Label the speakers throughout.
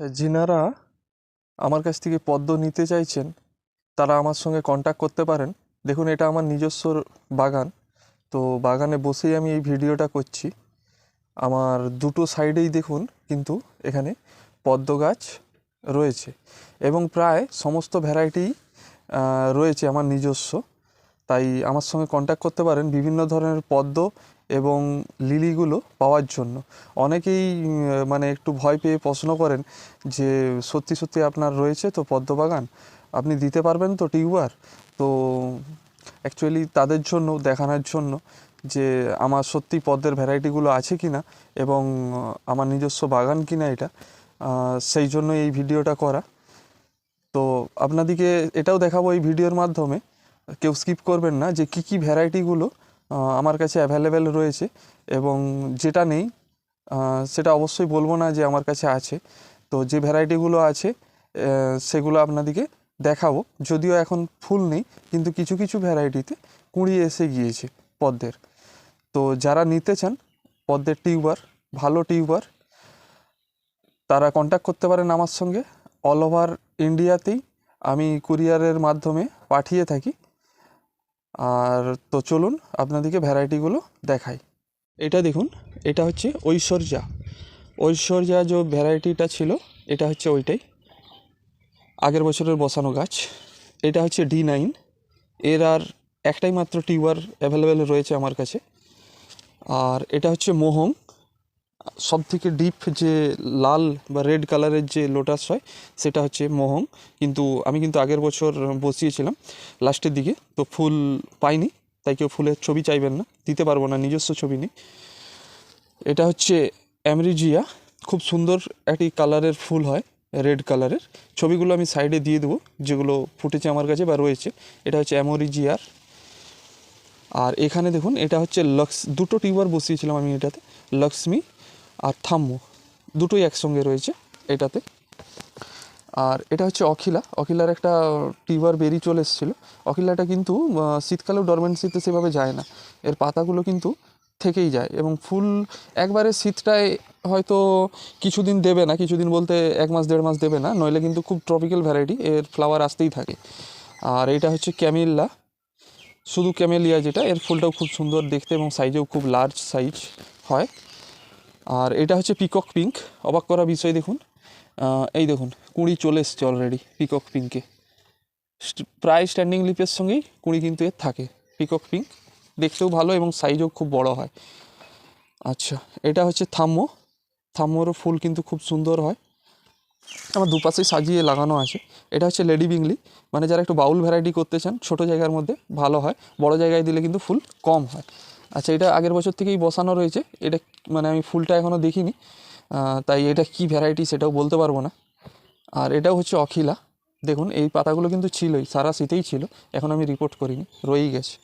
Speaker 1: যিনারা আমার কাছ থেকে পদ্ম নিতে চাইছেন, তারা আমার সঙ্গে কন্ট্যাক্ট করতে পারেন। দেখুন, এটা আমার নিজস্ব বাগান। তো বাগানে বসেই আমি এই ভিডিওটা করছি। আমার দুটো সাইডেই দেখুন কিন্তু এখানে পদ্ম গাছ রয়েছে এবং প্রায় সমস্ত ভ্যারাইটি রয়েছে আমার নিজস্ব। তাই আমার সঙ্গে কন্ট্যাক্ট করতে পারেন। বিভিন্ন ধরনের পদ্ম এবং লিলিগুলো পাওয়ার জন্য। অনেকেই মানে একটু ভয় পেয়ে প্রশ্ন করেন যে, সত্যি সত্যি আপনার রয়েছে তো পদ্ম বাগান আপনি দিতে পারবেন তো টিউবার? তো অ্যাকচুয়ালি তাদের জন্য, দেখানোর জন্য যে, আমার সত্যি পদ্মের ভ্যারাইটিগুলো আছে কি না এবং আমার নিজস্ব বাগান কি না এটা সেই জন্য এই ভিডিওটা করা। তো আপনাদেরকে এটাও দেখাবো এই ভিডিওর মাধ্যমে। কেউ স্কিপ করবেন না যে, কী কী ভ্যারাইটিগুলো আমার কাছে অ্যাভেলেবেল রয়েছে এবং যেটা নেই সেটা অবশ্যই বলব না যে আমার কাছে আছে। তো যে ভ্যারাইটিগুলো আছে সেগুলো আপনাদেরকে দেখাবো। যদিও এখন ফুল নেই, কিন্তু কিছু কিছু ভ্যারাইটিতে কুঁড়ি এসে গিয়েছে পদ্মের। তো যারা নিতে চান, পদ্মের টিউবার ভালো টিউবার তারা কন্ট্যাক্ট করতে পারেন আমার সঙ্গে। অল ওভার ইন্ডিয়াতেই আমি কুরিয়ারের মাধ্যমে পাঠিয়ে থাকি। আর তো চলুন আপনাদেরকে ভ্যারাইটিগুলো দেখাই। এটা দেখুন, এটা হচ্ছে ঐশ্বর্যা। ঐশ্বর্যা যে ভ্যারাইটিটা ছিল, এটা হচ্ছে ওইটাই। আগের বছরের বসানো গাছ। এটা হচ্ছে ডি নাইন। এর আর একটাই মাত্র টিউবার অ্যাভেলেবেল রয়েছে আমার কাছে। আর এটা হচ্ছে মোহং সব থেকে ডিপ যে লাল বা রেড কালারের যে লোটাস হয়, সেটা হচ্ছে মোহং কিন্তু আমি কিন্তু আগের বছর বসিয়েছিলাম লাস্টের দিকে, তো ফুল পাইনি, তাই কেউ ফুলের ছবি চাইবেন না, দিতে পারব না, নিজস্ব ছবি নেই। এটা হচ্ছে অ্যামরিজিয়া খুব সুন্দর একটি কালারের ফুল হয় রেড কালারের ছবিগুলো আমি সাইডে দিয়ে দেবো, যেগুলো ফুটেছে আমার কাছে বা রয়েছে। এটা হচ্ছে অ্যামোরিজিয়ার আর এখানে দেখুন, এটা হচ্ছে লক্স, দুটো টিউবার বসিয়েছিলাম আমি এটাতে, লক্ষ্মী আর থাম্মু দুটোই একসঙ্গে রয়েছে এটাতে। আর এটা হচ্ছে অখিলা। অখিলার একটা টিউবার বেরিয়ে চলে এসেছিল। অখিলাটা কিন্তু শীতকালেও ডরমেন্সিতে সেভাবে যায় না। এর পাতাগুলো কিন্তু থেকেই যায় এবং ফুল একবারে শীতটায় হয়তো কিছুদিন দেবে না, কিছুদিন বলতে এক মাস, দেড় মাস দেবে না, নইলে কিন্তু খুব ট্রপিক্যাল ভ্যারাইটি এর ফ্লাওয়ার আসতেই থাকে। আর এটা হচ্ছে ক্যামিল্লা। শুধু ক্যামেলিয়া যেটা, এর ফুলটাও খুব সুন্দর দেখতে এবং সাইজেও খুব লার্জ সাইজ হয়। আর এটা হচ্ছে পিকক পিঙ্ক অবাক করা বিষয় দেখুন। এই দেখুন, কুঁড়ি চলে এসছে অলরেডি পিকক পিঙ্কে প্রায় স্ট্যান্ডিং লিপের সঙ্গেই কুঁড়ি কিন্তু এর থাকে পিকক পিঙ্ক দেখতেও ভালো এবং সাইজও খুব বড় হয়। আচ্ছা এটা হচ্ছে থাম্মো। থাম্মোরও ফুল কিন্তু খুব সুন্দর হয়। আমার দুপাশে সাজিয়ে লাগানো আছে। এটা হচ্ছে লেডি বিংলি। মানে যারা একটু বাউল ভ্যারাইটি করতে চান, ছোট জায়গার মধ্যে ভালো হয়। বড় জায়গায় দিলে কিন্তু ফুল কম হয়। আচ্ছা এটা আগের বছর থেকেই বসানো রয়েছে। এটা মানে আমি ফুলটা এখনও দেখিনি। তাই এটা কি ভ্যারাইটি সেটাও বলতে পারব না। আর এটাও হচ্ছে অখিলা। দেখুন, এই পাতাগুলো কিন্তু ছিলই, সারা শীতেই ছিল। এখন আমি রিপোর্ট করিনি, রয়েই গেছে।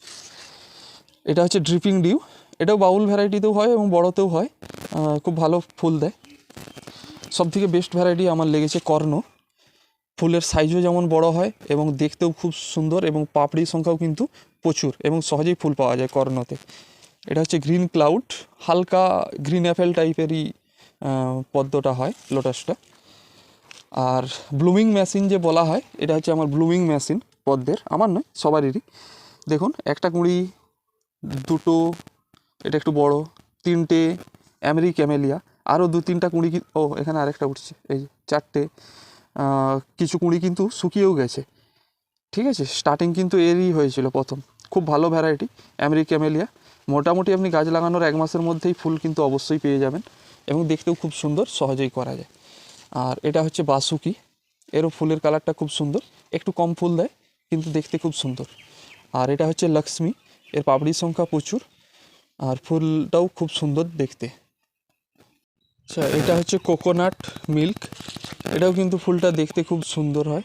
Speaker 1: এটা হচ্ছে ড্রিপিং ডিউ এটাও বাউল ভ্যারাইটিতেও হয় এবং বড়তেও হয়। খুব ভালো ফুল দেয়। সব থেকে বেস্ট ভ্যারাইটি আমার লেগেছে কর্ণ। ফুলের সাইজও যেমন বড় হয় এবং দেখতেও খুব সুন্দর এবং পাপড়ির সংখ্যাও কিন্তু প্রচুর এবং সহজেই ফুল পাওয়া যায় কর্ণতে। এটা হচ্ছে গ্রিন ক্লাউড, হালকা গ্রিন অ্যাপেল টাইপেরই পদ্মটা হয় লোটাসটা। আর ব্লুমিং মেশিন যে বলা হয়, এটা হচ্ছে আমার ব্লুমিং মেশিন, পদ্মের, আমার নয়, সবারই। দেখুন, একটা কুঁড়ি, দুটো, এটা একটু বড়, তিনটে অ্যামেরি ক্যামেলিয়া আরও দু তিনটা কুঁড়ি ও, এখানে আরেকটা উঠছে, এই চারটে কিছু কুঁড়ি কিন্তু শুকিয়েও গেছে। ঠিক আছে স্টার্টিং কিন্তু এরই হয়েছিল প্রথম। খুব ভালো ভ্যারাইটি অ্যামেরি ক্যামেলিয়া মোটামুটি আপনি গাছ লাগানোর এক মাসের মধ্যেই ফুল কিন্তু অবশ্যই পেয়ে যাবেন এবং দেখতেও খুব সুন্দর, সহজেই করা যায়। আর এটা হচ্ছে বাসুকি। এরও ফুলের কালারটা খুব সুন্দর। একটু কম ফুল দেয়, কিন্তু দেখতে খুব সুন্দর। আর এটা হচ্ছে লক্ষ্মী। এর পাপড়ির সংখ্যা প্রচুর। আর ফুলটাও খুব সুন্দর দেখতে। আচ্ছা এটা হচ্ছে কোকোনাট মিল্ক এটাও কিন্তু ফুলটা দেখতে খুব সুন্দর হয়।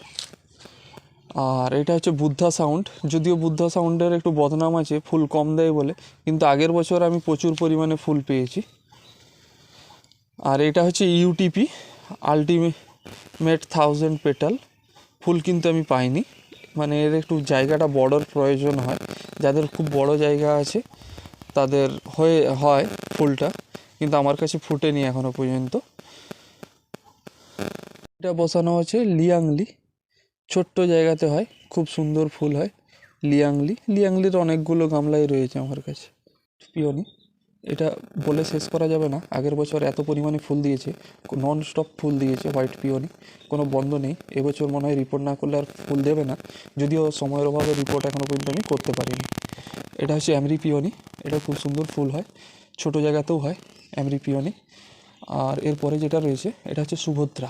Speaker 1: আর এটা হচ্ছে বুদ্ধা সাউন্ড যদিও বুদ্ধা সাউন্ডের একটু বদনাম আছে, ফুল কম দেয় বলে, কিন্তু আগের বছর আমি প্রচুর পরিমাণে ফুল পেয়েছি। আর এটা হচ্ছে ইউটিপি আলটিমেট থাউজেন্ড পেটাল ফুল কিন্তু আমি পাইনি। মানে এর একটু জায়গাটা বড়র প্রয়োজন হয়। যাদের খুব বড় জায়গা আছে, তাদের হয়ে, হয় ফুলটা, কিন্তু আমার কাছে ফুটেনি এখনও পর্যন্ত। এটা বসানো আছে লিয়াংলি। ছোট্ট জায়গাতে হয়, খুব সুন্দর ফুল হয়, লিয়াংলি। লিয়াংলির অনেকগুলো গামলাই রয়েছে আমার কাছে। পিওনি, এটা বলে শেষ করা যাবে না। আগের বছর এত পরিমাণে ফুল দিয়েছে নন স্টপ ফুল দিয়েছে হোয়াইট পিওনি। কোনো বন্ধ নেই। এবছর মনে হয় রিপোর্ট না করলে আর ফুল দেবে না। যদিও সময়ের অভাবে রিপোর্ট এখনও পর্যন্ত আমি করতে পারিনি। এটা হচ্ছে অ্যামরি পিওনি। এটা খুব সুন্দর ফুল হয়। ছোট জায়গাতেও হয় অ্যামরি পিওনি। আর এরপরে যেটা রয়েছে, এটা হচ্ছে সুভদ্রা।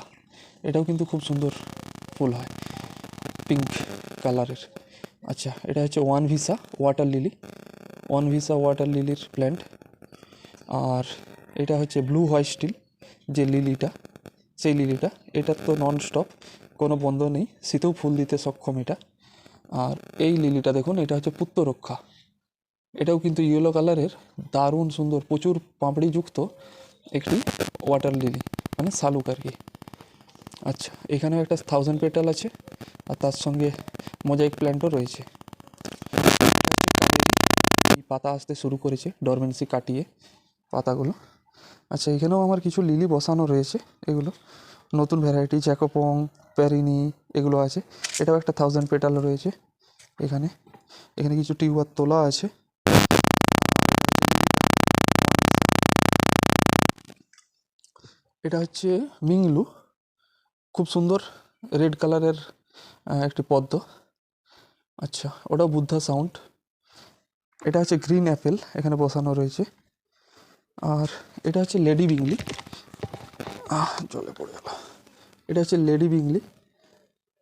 Speaker 1: এটাও কিন্তু খুব সুন্দর ফুল হয়। পিঙ্ক কালারের আচ্ছা এটা হচ্ছে one visa water lily one visa water লিলির plant আর এটা হচ্ছে ব্লু হোয়াইট স্টিল যে লিলিটা সেই লিলিটা এটার তো নন স্টপ কোনো বন্ধ নেই, শীতেও ফুল দিতে সক্ষম এটা। আর এই লিলিটা দেখুন, এটা হচ্ছে পুত্ররক্ষা এটাও কিন্তু ইয়েলো কালারের দারুণ সুন্দর, প্রচুর পাপড়িযুক্ত একটি ওয়াটার লিলি মানে শালুক আর কি। আচ্ছা এখানেও একটা থাউজেন্ড পেটাল আছে আর তার সঙ্গে মোজাইক প্ল্যান্টও রয়েছে। এই পাতা আসতে শুরু করেছে ডরমেন্সি কাটিয়ে পাতাগুলো। আচ্ছা এখানেও আমার কিছু লিলি বসানো রয়েছে, এগুলো। নতুন ভ্যারাইটি জ্যাকোপং প্যারিনি এগুলো আছে। এটাও একটা থাউজেন্ড পেটাল রয়েছে এখানে। এখানে কিছু টিউবার তোলা আছে। এটা হচ্ছে মিংলু। খুব সুন্দর রেড কালারের একটি পদ্ম। আচ্ছা ওটাও বুদ্ধা সাউন্ড এটা হচ্ছে গ্রিন অ্যাপেল এখানে বসানো রয়েছে। আর এটা হচ্ছে লেডি বিংলি জলে পড়ে গেল। এটা হচ্ছে লেডি বিংলি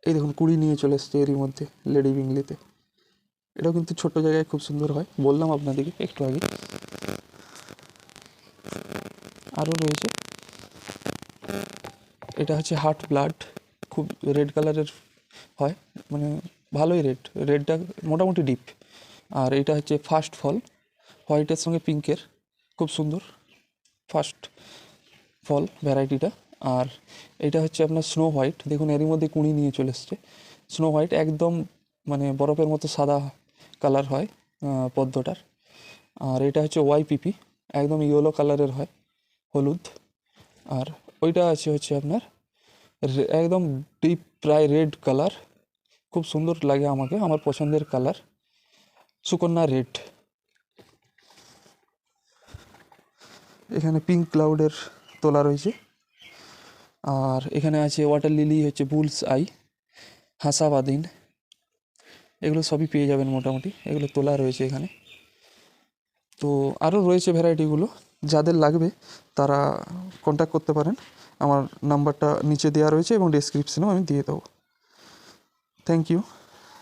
Speaker 1: এই দেখুন, কুড়ি নিয়ে চলে এসছে এরই মধ্যে লেডি বিংলিতে এটাও কিন্তু ছোট জায়গায় খুব সুন্দর হয়। বললাম আপনাদেরকে একটু আগে। আরও রয়েছে। এটা হচ্ছে হার্ট ব্লাড খুব রেড কালারের হয় মানে ভালোই রেড রেডটা মোটামুটি ডিপ আর এটা হচ্ছে ফার্স্ট ফল হোয়াইটের সঙ্গে পিঙ্কের খুব সুন্দর ফার্স্ট ফল ভ্যারাইটিটা আর এটা হচ্ছে আপনার স্নো হোয়াইট দেখুন এরই মধ্যে কুঁড়ি নিয়ে চলে এসছে। স্নো হোয়াইট একদম মানে বরফের মতো সাদা কালার হয় পদ্মটার। আর এটা হচ্ছে ওয়াইপিপি একদম ইয়েলো কালারের হয়, হলুদ। আর ওইটা আছে হচ্ছে আপনার একদম ডিপ প্রায় রেড কালার খুব সুন্দর লাগে আমাকে, আমার পছন্দের কালার সুকন্যা রেড এখানে পিঙ্ক ক্লাউডের তোলা রয়েছে। আর এখানে আছে ওয়াটার লিলি হচ্ছে বুলস আই হাসাবাদিন। এগুলো সবই পেয়ে যাবেন মোটামুটি। এগুলো তোলা রয়েছে এখানে। তো আরও রয়েছে ভ্যারাইটিগুলো যাদের লাগবে, তারা কন্ট্যাক্ট করতে পারেন। আমার নাম্বারটা নিচে দেওয়া রয়েছে এবং ডেসক্রিপশনেও আমি দিয়ে দেবো। Thank you